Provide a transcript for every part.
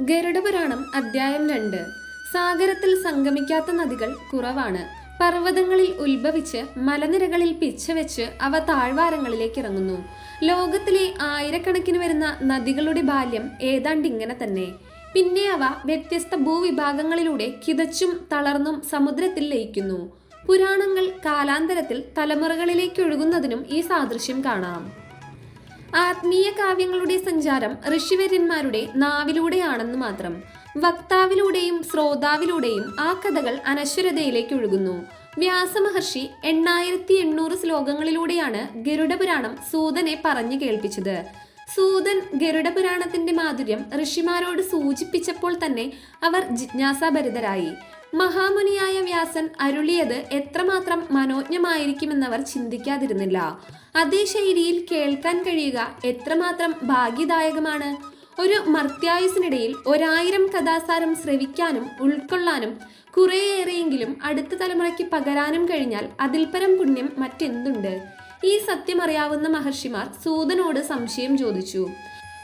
ഗരുഡപുരാണം അധ്യായം രണ്ട്. സാഗരത്തിൽ സംഗമിക്കാത്ത നദികൾ കുറവാണ്. പർവതങ്ങളിൽ ഉത്ഭവിച്ച് മലനിരകളിൽ പിച്ചവെച്ച് അവ താഴ്വാരങ്ങളിലേക്ക് ഇറങ്ങുന്നു. ലോകത്തിലെ ആയിരക്കണക്കിന് വരുന്ന നദികളുടെ ബാല്യം ഏതാണ്ട് ഇങ്ങനെ തന്നെ. പിന്നെ അവ വ്യത്യസ്ത ഭൂവിഭാഗങ്ങളിലൂടെ കിതച്ചും തളർന്നും സമുദ്രത്തിൽ ലയിക്കുന്നു. പുരാണങ്ങൾ കാലാന്തരത്തിൽ തലമുറകളിലേക്ക് ഒഴുകുന്നതിനും ഈ സാദൃശ്യം കാണാം. ആത്മീയ കാവ്യങ്ങളുടെ സഞ്ചാരം ഋഷിവര്യന്മാരുടെ നാവിലൂടെയാണെന്ന് മാത്രം. വക്താവിലൂടെയും ശ്രോതാവിലൂടെയും ആ കഥകൾ അനശ്വരതയിലേക്ക് ഒഴുകുന്നു. വ്യാസമഹർഷി എണ്ണായിരത്തി എണ്ണൂറ് ശ്ലോകങ്ങളിലൂടെയാണ് ഗരുഡപുരാണം സൂതനെ പറഞ്ഞു കേൾപ്പിച്ചത്. സൂതൻ ഗരുഡപുരാണത്തിന്റെ മാധുര്യം ഋഷിമാരോട് സൂചിപ്പിച്ചപ്പോൾ തന്നെ അവർ ജിജ്ഞാസാഭരിതരായി. മഹാമുനിയായ വ്യാസൻ അരുളിയത് എത്രമാത്രം മനോജ്ഞമായിരിക്കുമെന്നവർ ചിന്തിക്കാതിരുന്നില്ല. അതേ ശൈലിയിൽ കേൾക്കാൻ കഴിയുക എത്രമാത്രം ഭാഗ്യദായകമാണ്. ഒരു മർത്യായുസിനിടയിൽ ഒരായിരം കഥാസാരം ശ്രവിക്കാനും ഉൾക്കൊള്ളാനും കുറേയേറെയെങ്കിലും അടുത്ത തലമുറയ്ക്ക് പകരാനും കഴിഞ്ഞാൽ അതിൽപരം പുണ്യം മറ്റെന്തുണ്ട്? ഈ സത്യമറിയാവുന്ന മഹർഷിമാർ സൂതനോട് സംശയം ചോദിച്ചു.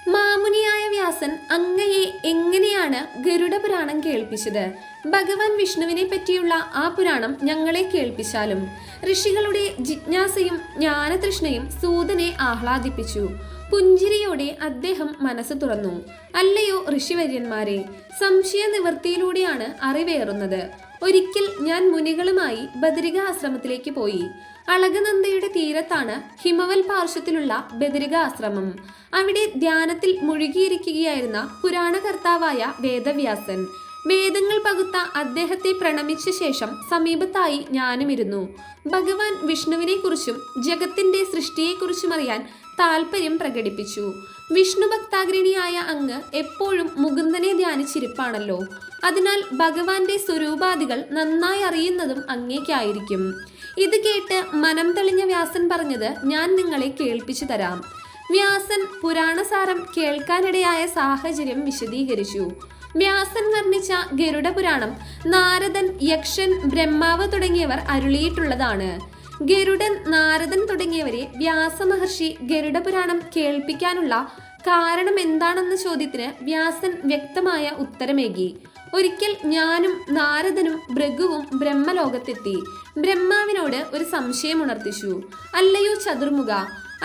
മാമുനിയായ വ്യാസൻ അങ്ങയെ എങ്ങനെയാണ് ഗരുഡ പുരാണം കേൾപ്പിച്ചത്? ഭഗവാൻ വിഷ്ണുവിനെ പറ്റിയുള്ള ആ പുരാണം ഞങ്ങളെ കേൾപ്പിച്ചാലും. ഋഷികളുടെ ജിജ്ഞാസയും ജ്ഞാനതൃഷ്ണയും സൂതനെ ആഹ്ലാദിപ്പിച്ചു. പുഞ്ചിരിയോടെ അദ്ദേഹം മനസ്സ് തുറന്നു. അല്ലയോ ഋഷിവര്യന്മാരെ സംശയ നിവൃത്തിയിലൂടെയാണ് അറിവേറുന്നത്. ഒരിക്കൽ ഞാൻ മുനികളുമായി ബദരിക ആശ്രമത്തിലേക്ക് പോയി. അളകനന്ദയുടെ തീരത്താണ് ഹിമവൽ പാർശ്വത്തിലുള്ള ബദരിക ആശ്രമം. അവിടെ ധ്യാനത്തിൽ മുഴുകിയിരിക്കുകയായിരുന്ന പുരാണകർത്താവായ വേദവ്യാസൻ. വേദങ്ങൾ പകുത്ത അദ്ദേഹത്തെ പ്രണമിച്ച ശേഷം സമീപത്തായി ഞാനുമിരുന്നു. ഭഗവാൻ വിഷ്ണുവിനെ കുറിച്ചും ജഗത്തിന്റെ സൃഷ്ടിയെക്കുറിച്ചും അറിയാൻ താല്പര്യം പ്രകടിപ്പിച്ചു. വിഷ്ണു ഭക്താഗ്രണിയായ അങ്ങ് എപ്പോഴും മുകുന്ദനെ ധ്യാനിച്ചിരിപ്പാണല്ലോ. അതിനാൽ ഭഗവാന്റെ സ്വരൂപാദികൾ നന്നായി അറിയുന്നതും അങ്ങേക്കായിരിക്കും ഇത് കേട്ട് മനം തെളിഞ്ഞ വ്യാസൻ പറഞ്ഞത് ഞാൻ നിങ്ങളെ കേൾപ്പിച്ചു തരാം. വ്യാസൻ പുരാണസാരം കേൾക്കാനിടയായ സാഹചര്യം വിശദീകരിച്ചു. വ്യാസൻ വർണിച്ച ഗരുഡപുരാണം നാരദൻ യക്ഷൻ ബ്രഹ്മാവ് തുടങ്ങിയവർ അരുളിയിട്ടുള്ളതാണ്. ഗരുഡൻ നാരദൻ തുടങ്ങിയവരെ വ്യാസമഹർഷി ഗരുഡ പുരാണം കേൾപ്പിക്കാനുള്ള കാരണം എന്താണെന്ന ചോദ്യത്തിന് വ്യാസൻ വ്യക്തമായ ഉത്തരമേകി. ഒരിക്കൽ ഞാനും നാരദനും ഭൃഗുവും ബ്രഹ്മലോകത്തെത്തി. ബ്രഹ്മാവിനോട് ഒരു സംശയം ഉണർത്തിച്ചു അല്ലയോ ചതുർമുഖ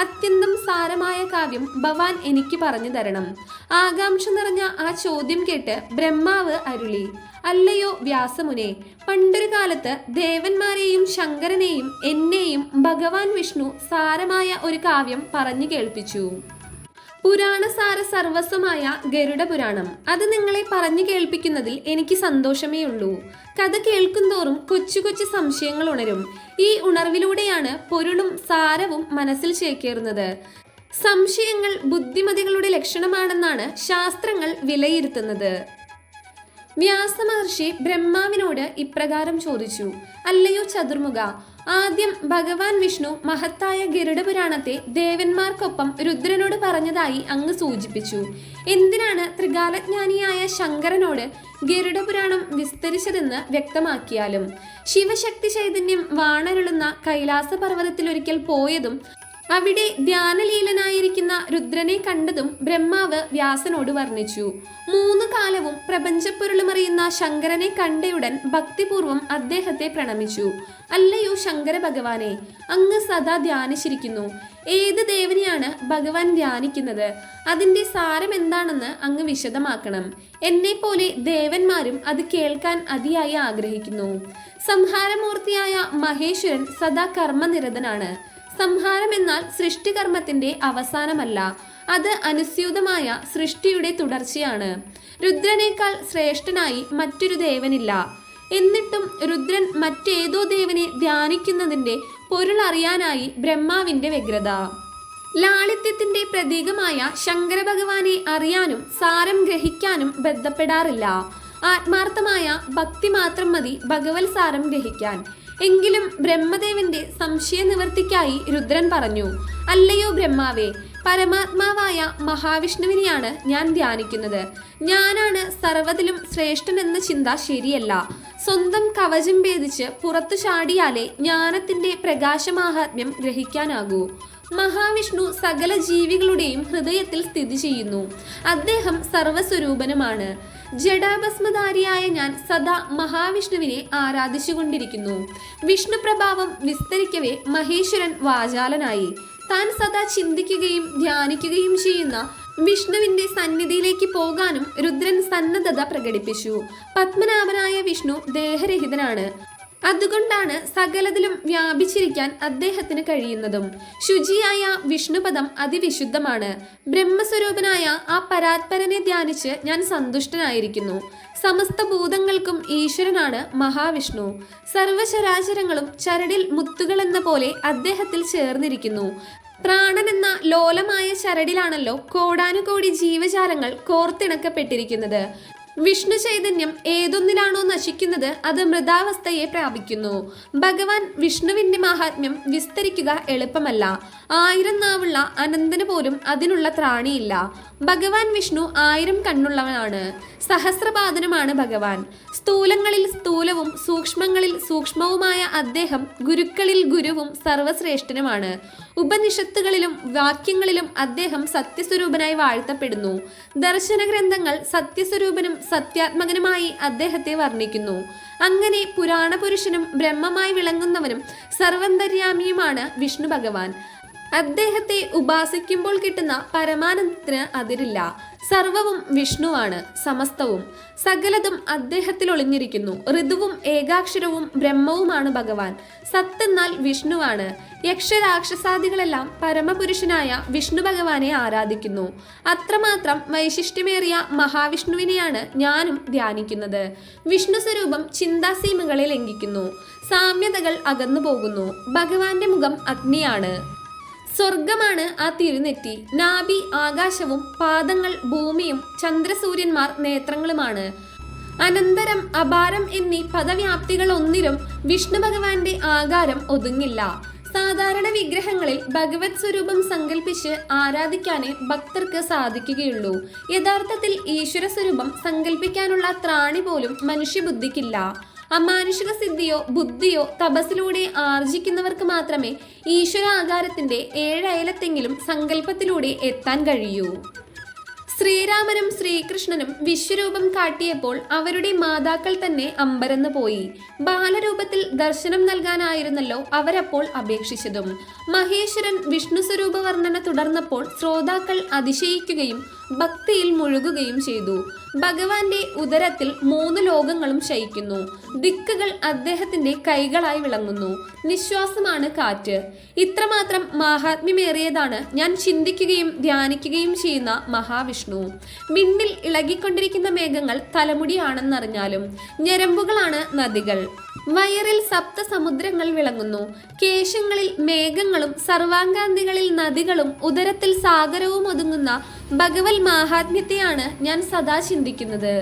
അത്യന്തം സാരമായ കാവ്യം ഭവാൻ എനിക്ക് പറഞ്ഞു തരണം. ആകാംക്ഷ നിറഞ്ഞ ആ ചോദ്യം കേട്ട് ബ്രഹ്മാവ് അരുളി. അല്ലയോ വ്യാസമുനെ പണ്ടൊരു കാലത്ത് ദേവന്മാരെയും ശങ്കരനെയും എന്നെയും ഭഗവാൻ വിഷ്ണു സാരമായ ഒരു കാവ്യം പറഞ്ഞു കേൾപ്പിച്ചു. പുരാണസാര സർവസ്വമായ ഗരുഡ പുരാണം അത് നിങ്ങളെ പറഞ്ഞു കേൾപ്പിക്കുന്നതിൽ എനിക്ക് സന്തോഷമേ ഉള്ളൂ. കഥ കേൾക്കുന്തോറും കൊച്ചു കൊച്ചു സംശയങ്ങൾ ഉണരും. ഈ ഉണർവിലൂടെയാണ് പൊരുളും സാരവും മനസ്സിൽ ചേക്കേറുന്നത്. സംശയങ്ങൾ ബുദ്ധിമതികളുടെ ലക്ഷണമാണെന്നാണ് ശാസ്ത്രങ്ങൾ വിലയിരുത്തുന്നത്. വ്യാസമഹർഷി ബ്രഹ്മാവിനോട് ഇപ്രകാരം ചോദിച്ചു. അല്ലയോ ചതുർമുഖ ആദ്യം ഭഗവാൻ വിഷ്ണു മഹത്തായ ഗരുഡ പുരാണത്തെ ദേവന്മാർക്കൊപ്പം രുദ്രനോട് പറഞ്ഞതായി അങ്ങ് സൂചിപ്പിച്ചു. എന്തിനാണ് ത്രികാലജ്ഞാനിയായ ശങ്കരനോട് ഗരുഡ പുരാണം വിസ്തരിച്ചതെന്ന് വ്യക്തമാക്കിയാലും? ശിവശക്തി ചൈതന്യം വാണരുളുന്ന കൈലാസ പർവതത്തിൽ ഒരിക്കൽ പോയതും അവിടെ ധ്യാനലീലനായിരിക്കുന്ന രുദ്രനെ കണ്ടതും ബ്രഹ്മാവ് വ്യാസനോട് വർണിച്ചു. മൂന്ന് കാലവും പ്രപഞ്ചപ്പൊരുളുമറിയുന്ന ശങ്കരനെ കണ്ടയുടൻ ഭക്തിപൂർവം അദ്ദേഹത്തെ പ്രണമിച്ചു. അല്ലയോ ശങ്കര ഭഗവാനെ അങ്ങ് സദാ ധ്യാനിച്ചിരിക്കുന്നു. ഏത് ദേവനെയാണ് ഭഗവാൻ ധ്യാനിക്കുന്നത്? അതിന്റെ സാരം എന്താണെന്ന് അങ്ങ് വിശദമാക്കണം. എന്നെ പോലെ ദേവന്മാരും അത് കേൾക്കാൻ അതിയായി ആഗ്രഹിക്കുന്നു. സംഹാരമൂർത്തിയായ മഹേശ്വരൻ സദാ കർമ്മനിരതനാണ്. സംഹാരം എന്നാൽ സൃഷ്ടികർമ്മത്തിന്റെ അവസാനമല്ല. അത് അനുസ്യൂതമായ സൃഷ്ടിയുടെ തുടർച്ചയാണ്. രുദ്രനേക്കാൾ ശ്രേഷ്ഠനായി മറ്റൊരു ദേവനില്ല. എന്നിട്ടും രുദ്രൻ മറ്റേതോ ദേവനെ ധ്യാനിക്കുന്നതിന്റെ പൊരുൾ അറിയാനായി ബ്രഹ്മാവിന്റെ വ്യഗ്രത. ലാളിത്യത്തിന്റെ പ്രതീകമായ ശങ്കര ഭഗവാനെ അറിയാനും സാരം ഗ്രഹിക്കാനും ബന്ധപ്പെടാറില്ല. ആത്മാർത്ഥമായ ഭക്തി മാത്രം മതി ഭഗവത് സാരം ഗ്രഹിക്കാൻ. എങ്കിലും ബ്രഹ്മദേവന്റെ സംശയ നിവർത്തിക്കായി രുദ്രൻ പറഞ്ഞു അല്ലയോ ബ്രഹ്മാവേ പരമാത്മാവായ മഹാവിഷ്ണുവിനെയാണ് ഞാൻ ധ്യാനിക്കുന്നത്. ഞാനാണ് സർവതിലും ശ്രേഷ്ഠനെന്ന ചിന്ത ശരിയല്ല. സ്വന്തം കവചം ഭേദിച്ച് പുറത്തു ചാടിയാലേ ജ്ഞാനത്തിന്റെ പ്രകാശമാഹാത്മ്യം ഗ്രഹിക്കാനാകൂ. മഹാവിഷ്ണു സകല ജീവികളുടെയും ഹൃദയത്തിൽ സ്ഥിതി ചെയ്യുന്നു. അദ്ദേഹം സർവസ്വരൂപനുമാണ് ജഡാഭസ്മധാരിയായ ഞാൻ സദാ മഹാവിഷ്ണുവിനെ ആരാധിച്ചുകൊണ്ടിരിക്കുന്നു. വിഷ്ണു പ്രഭാവം വിസ്തരിക്കവേ മഹേശ്വരൻ വാചാലനായി. താൻ സദാ ചിന്തിക്കുകയും ധ്യാനിക്കുകയും ചെയ്യുന്ന വിഷ്ണുവിന്റെ സന്നിധിയിലേക്ക് പോകാനും രുദ്രൻ സന്നദ്ധത പ്രകടിപ്പിച്ചു. പത്മനാഭനായ വിഷ്ണു ദേഹരഹിതനാണ്. അതുകൊണ്ടാണ് സകലതിലും വ്യാപിച്ചിരിക്കാൻ അദ്ദേഹത്തിന് കഴിയുന്നതും. ശുചിയായ വിഷ്ണുപദം അതിവിശുദ്ധമാണ്. ബ്രഹ്മസ്വരൂപനായ ആ പരാത്പരനെ ധ്യാനിച്ച് ഞാൻ സന്തുഷ്ടനായിരിക്കുന്നു. സമസ്ത ഭൂതങ്ങൾക്കും ഈശ്വരനാണ് മഹാവിഷ്ണു. സർവചരാചരങ്ങളും ചരടിൽ മുത്തുകളെന്ന പോലെ അദ്ദേഹത്തിൽ ചേർന്നിരിക്കുന്നു. പ്രാണൻ എന്ന ലോലമായ ചരടിലാണല്ലോ കോടാനുകോടി ജീവജാലങ്ങൾ കോർത്തിണക്കപ്പെട്ടിരിക്കുന്നത്. വിഷ്ണു ചൈതന്യം ഏതൊന്നിലാണോ നശിക്കുന്നത് അത് മൃതാവസ്ഥയെ പ്രാപിക്കുന്നു. ഭഗവാൻ വിഷ്ണുവിന്റെ മഹാത്മ്യം വിസ്തരിക്കുക എളുപ്പമല്ല. ആയിരം നാവുള്ള അനന്തന് പോലും അതിനുള്ള ത്രാണിയില്ല. ഭഗവാൻ വിഷ്ണു ആയിരം കണ്ണുള്ളവനാണ്. സഹസ്രപാദനമാണ് ഭഗവാൻ. സ്ഥൂലങ്ങളിൽ സ്ഥൂലവും സൂക്ഷ്മങ്ങളിൽ സൂക്ഷ്മവുമായ അദ്ദേഹം ഗുരുക്കളിൽ ഗുരുവും സർവശ്രേഷ്ഠനുമാണ് ഉപനിഷത്തുകളിലും വാക്യങ്ങളിലും അദ്ദേഹം സത്യസ്വരൂപനായി വാഴ്ത്തപ്പെടുന്നു. ദർശന ഗ്രന്ഥങ്ങൾ സത്യസ്വരൂപനും സത്യാത്മകനുമായി അദ്ദേഹത്തെ വർണിക്കുന്നു. അങ്ങനെ പുരാണപുരുഷനും ബ്രഹ്മമായി വിളങ്ങുന്നവനും സർവന്തര്യാമിയുമാണ് വിഷ്ണു ഭഗവാൻ. അദ്ദേഹത്തെ ഉപാസിക്കുമ്പോൾ കിട്ടുന്ന പരമാനന്ദത്തിന് അതിരില്ല. സർവവും വിഷ്ണുവാണ് സമസ്തവും. സകലതും അദ്ദേഹത്തിൽ ഒളിഞ്ഞിരിക്കുന്നു. ഋതുവും ഏകാക്ഷരവും ബ്രഹ്മവുമാണ് ഭഗവാൻ. സത്തെന്നാൽ വിഷ്ണുവാണ്. യക്ഷരാക്ഷസാദികളെല്ലാം പരമപുരുഷനായ വിഷ്ണു ഭഗവാനെ ആരാധിക്കുന്നു. അത്രമാത്രം വൈശിഷ്ട്യമേറിയ മഹാവിഷ്ണുവിനെയാണ് ഞാനും ധ്യാനിക്കുന്നത്. വിഷ്ണു സ്വരൂപം ചിന്താസീമകളെ ലംഘിക്കുന്നു. സാമ്യതകൾ അകന്നു പോകുന്നു ഭഗവാന്റെ മുഖം അഗ്നിയാണ്. സ്വർഗമാണ് ആ തിരുനെറ്റി. നാഭി ആകാശവും പാദങ്ങൾ ഭൂമിയും ചന്ദ്രസൂര്യന്മാർ നേത്രങ്ങളുമാണ്. അനന്തരം അപാരം എന്നീ പദവ്യാപ്തികൾ ഒന്നിലും വിഷ്ണു ഭഗവാന്റെ ആകാരം ഒതുങ്ങില്ല. സാധാരണ വിഗ്രഹങ്ങളിൽ ഭഗവത് സ്വരൂപം സങ്കല്പിച്ച് ആരാധിക്കാനേ ഭക്തർക്ക് സാധിക്കുകയുള്ളൂ. യഥാർത്ഥത്തിൽ ഈശ്വര സ്വരൂപം സങ്കല്പിക്കാനുള്ള ത്രാണി പോലും മനുഷ്യബുദ്ധിക്കില്ല. അമാനുഷിക സിദ്ധിയോ ബുദ്ധിയോ തപസ്സിലൂടെ ആർജിക്കുന്നവർക്ക് മാത്രമേ ഈശ്വരാകാരത്തിന്റെ ഏഴയലത്തെങ്കിലും സങ്കല്പത്തിലൂടെ എത്താൻ കഴിയൂ. ശ്രീരാമനും ശ്രീകൃഷ്ണനും വിശ്വരൂപം കാട്ടിയപ്പോൾ അവരുടെ മാതാക്കൾ തന്നെ അമ്പരന്ന് പോയി. ബാലരൂപത്തിൽ ദർശനം നൽകാനായിരുന്നല്ലോ അവരപ്പോൾ അപേക്ഷിച്ചതും. മഹേശ്വരൻ വിഷ്ണു സ്വരൂപ വർണന തുടർന്നപ്പോൾ ശ്രോതാക്കൾ അതിശയിക്കുകയും ഭക്തിയിൽ മുഴുകുകയും ചെയ്തു. ഭഗവാന്റെ ഉദരത്തിൽ മൂന്ന് ലോകങ്ങളും ശയിക്കുന്നു. ദിക്കുകൾ അദ്ദേഹത്തിന്റെ കൈകളായി വിളങ്ങുന്നു. നിശ്വാസമാണ് കാറ്റ്. ഇത്രമാത്രം മാഹാത്മ്യമേറിയതാണ് ഞാൻ ചിന്തിക്കുകയും ധ്യാനിക്കുകയും ചെയ്യുന്ന മഹാവിഷ്ണു. മിന്നിൽ ഇളകിക്കൊണ്ടിരിക്കുന്ന മേഘങ്ങൾ തലമുടിയാണെന്നറിഞ്ഞാലും ഞരമ്പുകളാണ് നദികൾ. വയറിൽ സപ്തസമുദ്രങ്ങൾ വിളങ്ങുന്നു. കേശങ്ങളിൽ മേഘങ്ങളും സർവാംഗാന്തികളിൽ നദികളും ഉദരത്തിൽ സാഗരവും ഒതുങ്ങുന്ന ഭഗവൽ മഹാത്മ്യത്തെയാണ് ഞാൻ സദാ ചിന്തിക്കുന്നത്.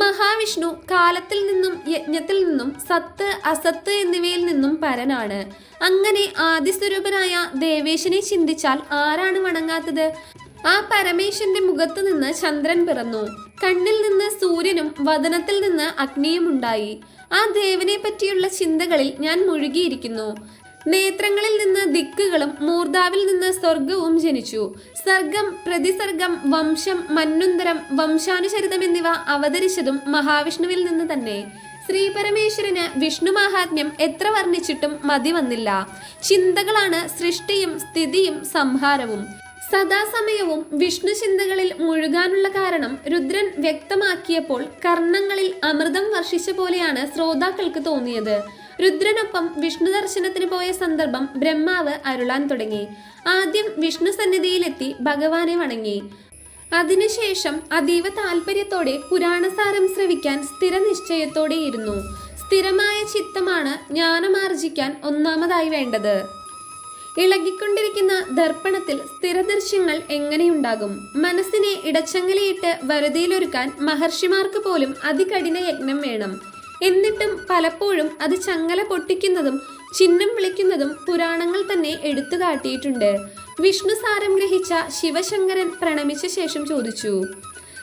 മഹാവിഷ്ണു കാലത്തിൽ നിന്നും യജ്ഞത്തിൽ നിന്നും സത്ത് അസത്ത് എന്നിവയിൽ നിന്നും പരനാണ്. അങ്ങനെ ആദിസ്വരൂപനായ ദേവേശനെ ചിന്തിച്ചാൽ ആരാണ് വണങ്ങാത്തത്? ആ പരമേശന്റെ മുഖത്തു നിന്ന് ചന്ദ്രൻ പിറന്നു. കണ്ണിൽ നിന്ന് സൂര്യനും വദനത്തിൽ നിന്ന് അഗ്നിയും ഉണ്ടായി. ആ ദേവനെ പറ്റിയുള്ള ചിന്തകളിൽ ഞാൻ മുഴുകിയിരിക്കുന്നു. നേത്രങ്ങളിൽ നിന്ന് ദിക്കുകളും മൂർധാവിൽ നിന്ന് സ്വർഗവും ജനിച്ചു. സർഗം പ്രതിസർഗം വംശം മന്നുന്തരം വംശാനുചരിതം എന്നിവ അവതരിച്ചതും മഹാവിഷ്ണുവിൽ നിന്ന് തന്നെ. ശ്രീ പരമേശ്വരന് വിഷ്ണു മാഹാത്മ്യം എത്ര വർണിച്ചിട്ടും മതി വന്നില്ല. ചിന്തകളാണ് സൃഷ്ടിയും സ്ഥിതിയും സംഹാരവും. സദാസമയവും വിഷ്ണു ചിന്തകളിൽ മുഴുകാനുള്ള കാരണം രുദ്രൻ വ്യക്തമാക്കിയപ്പോൾ കർണങ്ങളിൽ അമൃതം വർഷിച്ച പോലെയാണ് ശ്രോതാക്കൾക്ക് തോന്നിയത്. രുദ്രനൊപ്പം വിഷ്ണു ദർശനത്തിന് പോയ സന്ദർഭം ബ്രഹ്മാവ് അരുളാൻ തുടങ്ങി. ആദ്യം വിഷ്ണു സന്നിധിയിലെത്തി ഭഗവാനെ വണങ്ങി. അതിനുശേഷം അതീവ താല്പര്യത്തോടെ പുരാണസാരം ശ്രവിക്കാൻ സ്ഥിരനിശ്ചയത്തോടെയിരുന്നു സ്ഥിരമായ ചിത്തമാണ് ജ്ഞാനമാർജിക്കാൻ ഒന്നാമതായി വേണ്ടത്. ഇളകിക്കൊണ്ടിരിക്കുന്ന ദർപ്പണത്തിൽ സ്ഥിരദൃശ്യങ്ങൾ എങ്ങനെയുണ്ടാകും? മനസ്സിനെ ഇടച്ചങ്ങലയിട്ട് വരുതിയിലൊരുക്കാൻ മഹർഷിമാർക്ക് പോലും അതികഠിന യജ്ഞം വേണം. എന്നിട്ടും പലപ്പോഴും അത് ചങ്ങല പൊട്ടിക്കുന്നതും ചിഹ്നം വിളിക്കുന്നതും പുരാണങ്ങൾ തന്നെ എടുത്തു കാട്ടിയിട്ടുണ്ട്. വിഷ്ണു സാരം ഗ്രഹിച്ച ശിവശങ്കരൻ പ്രണമിച്ച ശേഷം ചോദിച്ചു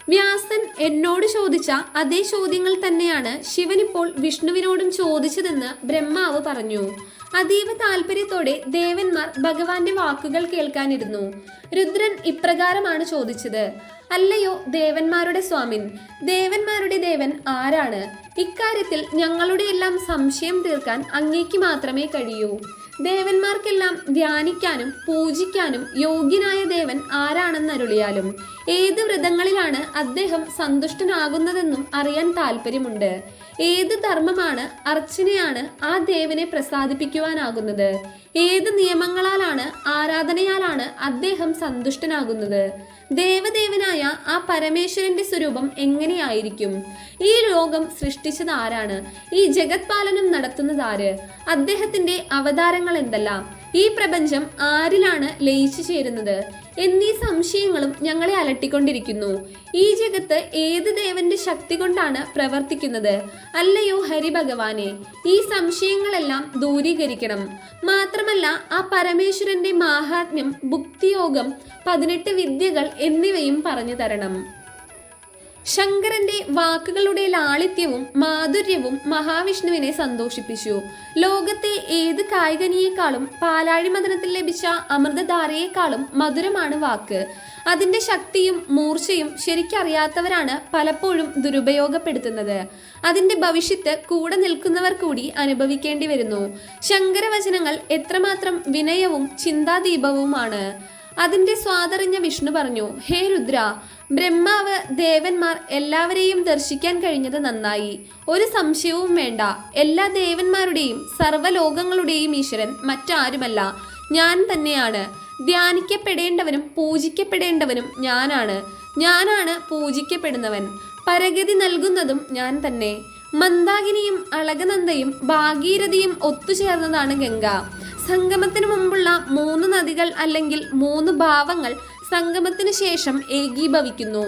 വ്യാസൻ എന്നോട് ചോദിച്ച അതേ ചോദ്യങ്ങൾ തന്നെയാണ് ശിവനിപ്പോൾ വിഷ്ണുവിനോടും ചോദിച്ചതെന്ന് ബ്രഹ്മാവ് പറഞ്ഞു. അതീവ താല്പര്യത്തോടെ ദേവന്മാർ ഭഗവാന്റെ വാക്കുകൾ കേൾക്കാനിരുന്നു. രുദ്രൻ ഇപ്രകാരമാണ് ചോദിച്ചത്. അല്ലയോ ദേവന്മാരുടെ സ്വാമിൻ ദേവന്മാരുടെ ദേവൻ ആരാണ്? ഇക്കാര്യത്തിൽ ഞങ്ങളുടെ എല്ലാം സംശയം തീർക്കാൻ അങ്ങേക്ക് മാത്രമേ കഴിയൂ. ദേവന്മാർക്കെല്ലാം ധ്യാനിക്കാനും പൂജിക്കാനും യോഗ്യനായ ദേവൻ ആരാണെന്നരുളിയാലും ഏത് വ്രതങ്ങളിലാണ് അദ്ദേഹം സന്തുഷ്ടനാകുന്നതെന്നും അറിയാൻ താല്പര്യമുണ്ട് ഏത് ധർമ്മമാണ് അർച്ചനയാണ് ആ ദേവനെ പ്രസാദിപ്പിക്കുവാനാകുന്നത്? ഏത് നിയമങ്ങളാലാണ് ആരാധനയാലാണ് അദ്ദേഹം സന്തുഷ്ടനാകുന്നത്? ദേവദേവനായ ആ പരമേശ്വരന്റെ സ്വരൂപം എങ്ങനെയായിരിക്കും? ഈ ലോകം സൃഷ്ടിച്ചത് ആരാണ്? ഈ ജഗത്പാലനം നടത്തുന്നത് ആര്? അദ്ദേഹത്തിന്റെ അവതാരങ്ങൾ എന്തെല്ലാം? ഈ പ്രപഞ്ചം ആരിലാണ് ലയിച്ചു ചേരുന്നത് എന്നീ സംശയങ്ങളും ഞങ്ങളെ അലട്ടിക്കൊണ്ടിരിക്കുന്നു. ഈ ജഗത്ത് ഏത് ദേവന്റെ ശക്തി കൊണ്ടാണ് പ്രവർത്തിക്കുന്നത്? അല്ലയോ ഹരിഭഗവാനെ ഈ സംശയങ്ങളെല്ലാം ദൂരീകരിക്കണം. മാത്രമല്ല ആ പരമേശ്വരന്റെ മാഹാത്മ്യം ഭുക്തിയോഗം പതിനെട്ട് വിദ്യകൾ എന്നിവയും പറഞ്ഞു തരണം. ശങ്കരന്റെ വാക്കുകളുടെ ലാളിത്യവും മാധുര്യവും മഹാവിഷ്ണുവിനെ സന്തോഷിപ്പിച്ചു. ലോകത്തെ ഏത് കായികനിയേക്കാളും പാലാഴി മദനത്തിൽ ലഭിച്ച അമൃതധാരയേക്കാളും മധുരമാണ് വാക്ക്. അതിന്റെ ശക്തിയും മൂർച്ചയും ശരിക്കറിയാത്തവരാണ് പലപ്പോഴും ദുരുപയോഗപ്പെടുത്തുന്നത്. അതിന്റെ ഭവിഷ്യത്ത് കൂടെ നിൽക്കുന്നവർ കൂടി അനുഭവിക്കേണ്ടി വരുന്നു. ശങ്കരവചനങ്ങൾ എത്രമാത്രം വിനയവും ചിന്താദീപവുമാണ്. അതിന്റെ സ്വാതറിഞ്ഞ വിഷ്ണു പറഞ്ഞു ഹേ രുദ്ര ബ്രഹ്മാവ് ദേവന്മാർ എല്ലാവരെയും ദർശിക്കാൻ കഴിഞ്ഞത് നന്നായി. ഒരു സംശയവും വേണ്ട. എല്ലാ ദേവന്മാരുടെയും സർവലോകങ്ങളുടെയും ഈശ്വരൻ മറ്റാരുമല്ല. ഞാൻ തന്നെയാണ്. ധ്യാനിക്കപ്പെടേണ്ടവനും പൂജിക്കപ്പെടേണ്ടവനും ഞാനാണ്. ഞാനാണ് പൂജിക്കപ്പെടുന്നവൻ. പരഗതി നൽകുന്നതും ഞാൻ തന്നെ. മന്ദാകിനിയും അളകനന്ദയും ഭാഗീരഥിയും ഒത്തുചേർന്നതാണ് ഗംഗ. സംഗമത്തിനു മുമ്പുള്ള മൂന്ന് നദികൾ അല്ലെങ്കിൽ മൂന്ന് ഭാവങ്ങൾ സംഗമത്തിനു ശേഷം ഏകീഭവിക്കുന്നു.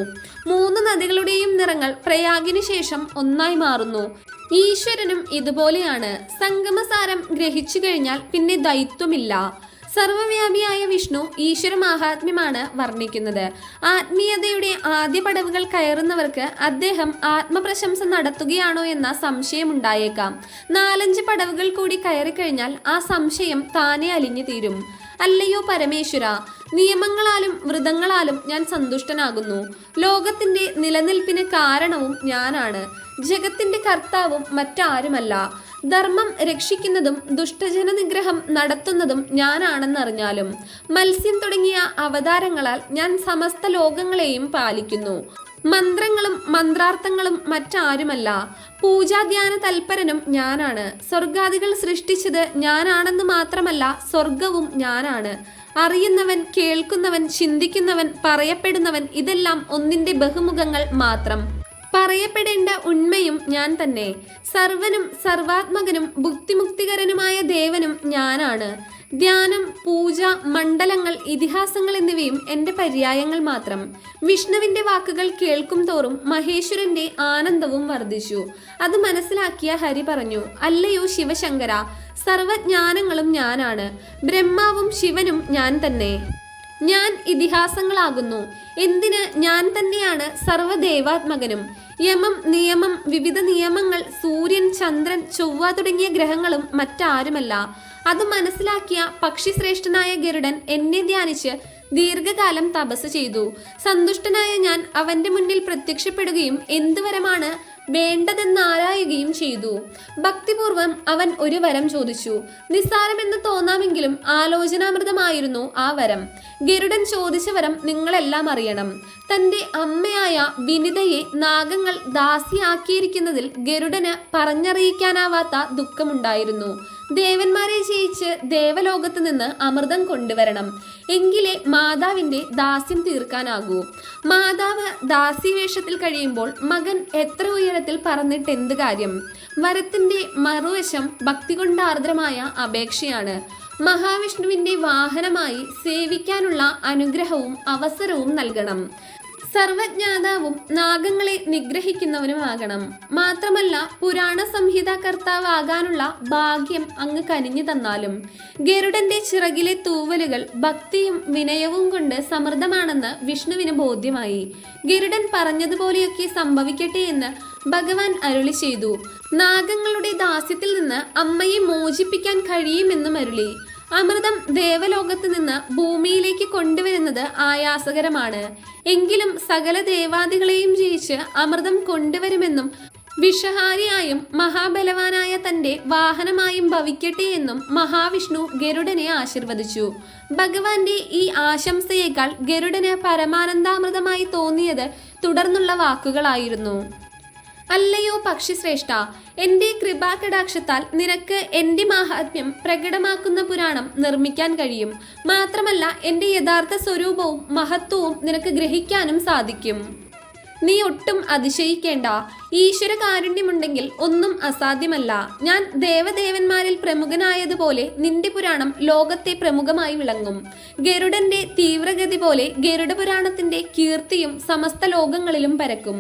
മൂന്ന് നദികളുടെയും നിറങ്ങൾ പ്രയാഗിനു ശേഷം ഒന്നായി മാറുന്നു. ഈശ്വരനും ഇതുപോലെയാണ്. സംഗമസാരം ഗ്രഹിച്ചു കഴിഞ്ഞാൽ പിന്നെ ദൈത്വമില്ല. സർവവ്യാപിയായ വിഷ്ണു ഈശ്വര മാഹാത്മ്യമാണ് വർണിക്കുന്നത്. ആത്മീയതയുടെ ആദ്യ പടവുകൾ കയറുന്നവർക്ക് അദ്ദേഹം ആത്മപ്രശംസ നടത്തുകയാണോ എന്ന സംശയം ഉണ്ടായേക്കാം. നാലഞ്ച് പടവുകൾ കൂടി കയറിക്കഴിഞ്ഞാൽ ആ സംശയം താനെ അലിഞ്ഞു തീരും. അല്ലയോ പരമേശ്വര നിയമങ്ങളാലും വ്രതങ്ങളാലും ഞാൻ സന്തുഷ്ടനാകുന്നു. ലോകത്തിന്റെ നിലനിൽപ്പിന് കാരണവും ഞാനാണ്. ജഗത്തിന്റെ കർത്താവും മറ്റാരുമല്ല. ധർമ്മം രക്ഷിക്കുന്നതും ദുഷ്ടജന നിഗ്രഹം നടത്തുന്നതും ഞാനാണെന്നറിഞ്ഞാലും മത്സ്യം തുടങ്ങിയ അവതാരങ്ങളാൽ ഞാൻ സമസ്ത ലോകങ്ങളെയും പാലിക്കുന്നു. മന്ത്രങ്ങളും മന്ത്രാർത്ഥങ്ങളും മറ്റാരുമല്ല. പൂജാധ്യാന തൽപരനും ഞാനാണ്. സ്വർഗാദികൾ സൃഷ്ടിച്ചത് ഞാനാണെന്ന് മാത്രമല്ല സ്വർഗവും ഞാനാണ്. അറിയുന്നവൻ കേൾക്കുന്നവൻ ചിന്തിക്കുന്നവൻ പറയപ്പെടുന്നവൻ ഇതെല്ലാം ഒന്നിന്റെ ബഹുമുഖങ്ങൾ മാത്രം. പറയപ്പെടേണ്ട ഉണ്മയും ഞാൻ തന്നെ. സർവനും സർവാത്മകനും ഭുക്തിമുക്തികരനുമായ ദേവനും ഞാനാണ്. ധ്യാനം പൂജ മണ്ഡലങ്ങൾ ഇതിഹാസങ്ങൾ എന്നിവയും എന്റെ പര്യായങ്ങൾ മാത്രം. വിഷ്ണുവിന്റെ വാക്കുകൾ കേൾക്കും തോറും മഹേശ്വരന്റെ ആനന്ദവും വർദ്ധിച്ചു. അത് മനസ്സിലാക്കിയ ഹരി പറഞ്ഞു അല്ലയോ ശിവശങ്കര സർവജ്ഞാനങ്ങളും ഞാനാണ്. ബ്രഹ്മാവും ശിവനും ഞാൻ തന്നെ. ഞാൻ ഇതിഹാസങ്ങളാകുന്നു. എന്തിന് ഞാൻ തന്നെയാണ് സർവദേവാത്മകനും. യമം നിയമം വിവിധ നിയമങ്ങൾ സൂര്യൻ ചന്ദ്രൻ ചൊവ്വ തുടങ്ങിയ ഗ്രഹങ്ങളും മറ്റാരുമല്ല. അത് മനസ്സിലാക്കിയ പക്ഷിശ്രേഷ്ഠനായ ഗരുഡൻ എന്നെ ധ്യാനിച്ച് ദീർഘകാലം തപസ് ചെയ്തു. സന്തുഷ്ടനായ ഞാൻ അവന്റെ മുന്നിൽ പ്രത്യക്ഷപ്പെടുകയും എന്ത് വരമാണ് വേണ്ടതെന്നാരായുകയും ചെയ്തു. ഭക്തിപൂർവം അവൻ ഒരു വരം ചോദിച്ചു. നിസ്സാരമെന്ന് തോന്നാമെങ്കിലും ആലോചനാമൃതമായിരുന്നു ആ വരം. ഗരുഡൻ ചോദിച്ച വരം നിങ്ങളെല്ലാം അറിയണം. തന്റെ അമ്മയായ വിനിതയെ നാഗങ്ങൾ ദാസിയാക്കിയിരിക്കുന്നതിൽ ഗരുഡന് പറഞ്ഞറിയിക്കാനാവാത്ത ദുഃഖമുണ്ടായിരുന്നു. ദേവന്മാരെ ജയിച്ച് ദേവലോകത്ത് നിന്ന് അമൃതം കൊണ്ടുവരണം. എങ്കിലേ മാതാവിന്റെ ദാസ്യം തീർക്കാനാകൂ. മാതാവ് ദാസിവേഷത്തിൽ കഴിയുമ്പോൾ മകൻ എത്ര ഉയരത്തിൽ പറന്നിട്ട് എന്ത് കാര്യം? വരത്തിന്റെ മറുവശം ഭക്തി കൊണ്ട് ആർദ്രമായ അപേക്ഷയാണ്. മഹാവിഷ്ണുവിന്റെ വാഹനമായി സേവിക്കാനുള്ള അനുഗ്രഹവും അവസരവും നൽകണം. സർവജ്ഞാതാവും നാഗങ്ങളെ നിഗ്രഹിക്കുന്നവനുമാകണം. മാത്രമല്ല പുരാണ സംഹിത കർത്താവാകാനുള്ള ഭാഗ്യം അങ്ങ് കനിഞ്ഞു തന്നാലും. ഗരുഡന്റെ ചിറകിലെ തൂവലുകൾ ഭക്തിയും വിനയവും കൊണ്ട് സമൃദ്ധമാണെന്ന് വിഷ്ണുവിന് ബോധ്യമായി. ഗരുഡൻ പറഞ്ഞതുപോലെയൊക്കെ സംഭവിക്കട്ടെ എന്ന് ഭഗവാൻ അരുളി ചെയ്തു. നാഗങ്ങളുടെ ദാസ്യത്തിൽ നിന്ന് അമ്മയെ മോചിപ്പിക്കാൻ കഴിയുമെന്നും അരുളി. അമൃതം ദേവലോകത്ത് നിന്ന് ഭൂമിയിലേക്ക് കൊണ്ടുവരുന്നത് ആയാസകരമാണ്. എങ്കിലും സകല ദേവാദികളെയും ജയിച്ച് അമൃതം കൊണ്ടുവരുമെന്നും വിഷഹാരിയായും മഹാബലവാനായ തന്റെ വാഹനമായും ഭവിക്കട്ടെ എന്നും മഹാവിഷ്ണു ഗരുഡനെ ആശീർവദിച്ചു. ഭഗവാന്റെ ഈ ആശംസയേക്കാൾ ഗരുഡന് പരമാനന്ദാമൃതമായി തോന്നിയത് തുടർന്നുള്ള വാക്കുകളായിരുന്നു. അല്ലയോ പക്ഷിശ്രേഷ്ഠ എന്റെ കൃപാകടാക്ഷത്താൽ നിനക്ക് എന്റെ മാഹാത്മ്യം പ്രകടമാക്കുന്ന പുരാണം നിർമ്മിക്കാൻ കഴിയും. മാത്രമല്ല എന്റെ യഥാർത്ഥ സ്വരൂപവും മഹത്വവും നിനക്ക് ഗ്രഹിക്കാനും സാധിക്കും. നീ ഒട്ടും അതിശയിക്കേണ്ട. ഈശ്വര കാരുണ്യമുണ്ടെങ്കിൽ ഒന്നും അസാധ്യമല്ല. ഞാൻ ദേവദേവന്മാരിൽ പ്രമുഖനായതുപോലെ നിന്റെ പുരാണം ലോകത്തെ പ്രമുഖമായി വിളങ്ങും. ഗരുഡന്റെ തീവ്രഗതി പോലെ ഗരുഡ പുരാണത്തിന്റെ കീർത്തിയും സമസ്ത ലോകങ്ങളിലും പരക്കും.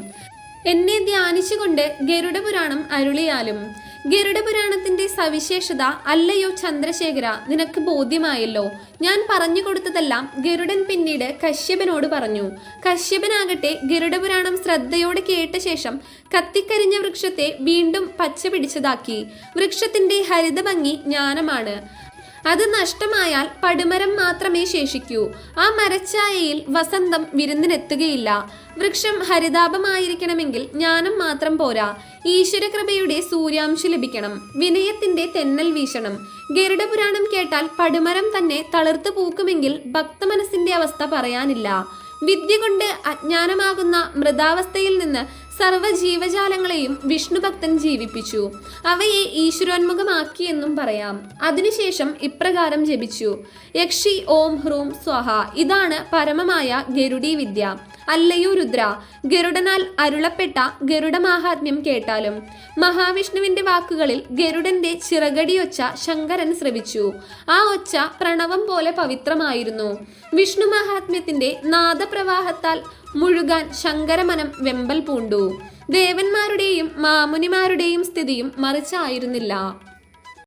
എന്നെ ധ്യാനിച്ചുകൊണ്ട് ഗരുഡപുരാണം അരുളിയാലും. ഗരുഡപുരാണത്തിന്റെ സവിശേഷത അല്ലയോ ചന്ദ്രശേഖര നിനക്ക് ബോധ്യമായല്ലോ. ഞാൻ പറഞ്ഞു കൊടുത്തതെല്ലാം ഗരുഡൻ പിന്നീട് കശ്യപനോട് പറഞ്ഞു. കശ്യപനാകട്ടെ ഗരുഡ പുരാണം ശ്രദ്ധയോടെ കേട്ട ശേഷം കത്തിക്കരിഞ്ഞ വൃക്ഷത്തെ വീണ്ടും പച്ച പിടിച്ചതാക്കി. വൃക്ഷത്തിന്റെ ഹരിതഭംഗി ജ്ഞാനമാണ്. അത് നഷ്ടമായാൽ പടുമരം മാത്രമേ ശേഷിക്കൂ. ആ മരച്ചായയിൽ വസന്തം വിരുന്നിനെത്തുകയില്ല. വൃക്ഷം ഹരിതാപമായിരിക്കണമെങ്കിൽ ജ്ഞാനം മാത്രം പോരാ. ഈശ്വരകൃപയുടെ സൂര്യാംശു ലഭിക്കണം. വിനയത്തിന്റെ തെന്നൽ വീശണം. ഗരുഡപുരാണം കേട്ടാൽ പടുമരം തന്നെ തളിർത്തു പൂക്കുമെങ്കിൽ ഭക്തമനസ്സിന്റെ അവസ്ഥ പറയാനില്ല. വിദ്യ കൊണ്ട് അജ്ഞാനമാകുന്ന മൃതാവസ്ഥയിൽ നിന്ന് സർവ ജീവജാലങ്ങളെയും വിഷ്ണുഭക്തൻ ജീവിപ്പിച്ചു. അവയെ ഈശ്വരോന്മുഖമാക്കിയെന്നും പറയാം. അതിനുശേഷം ഇപ്രകാരം ജപിച്ചു. യക്ഷി ഓം ഹ്രൂം സ്വഹ. ഇതാണ് പരമമായ ഗരുഡി വിദ്യ അല്ലയോ രുദ്ര ഗരുഡനാൽ അരുളപ്പെട്ട ഗരുഡമാഹാത്മ്യം കേട്ടാലും. മഹാവിഷ്ണുവിന്റെ വാക്കുകളിൽ ഗരുഡന്റെ ചിറകടിയൊച്ച ശങ്കരൻ ശ്രവിച്ചു. ആ ഒച്ച പ്രണവം പോലെ പവിത്രമായിരുന്നു. വിഷ്ണു മഹാത്മ്യത്തിന്റെ നാദപ്രവാഹത്താൽ മുഴുകാൻ ശങ്കരമനം വെമ്പൽ പൂണ്ടു. ദേവന്മാരുടെയും മാമുനിമാരുടെയും സ്ഥിതിയും മറിച്ചായിരുന്നില്ല.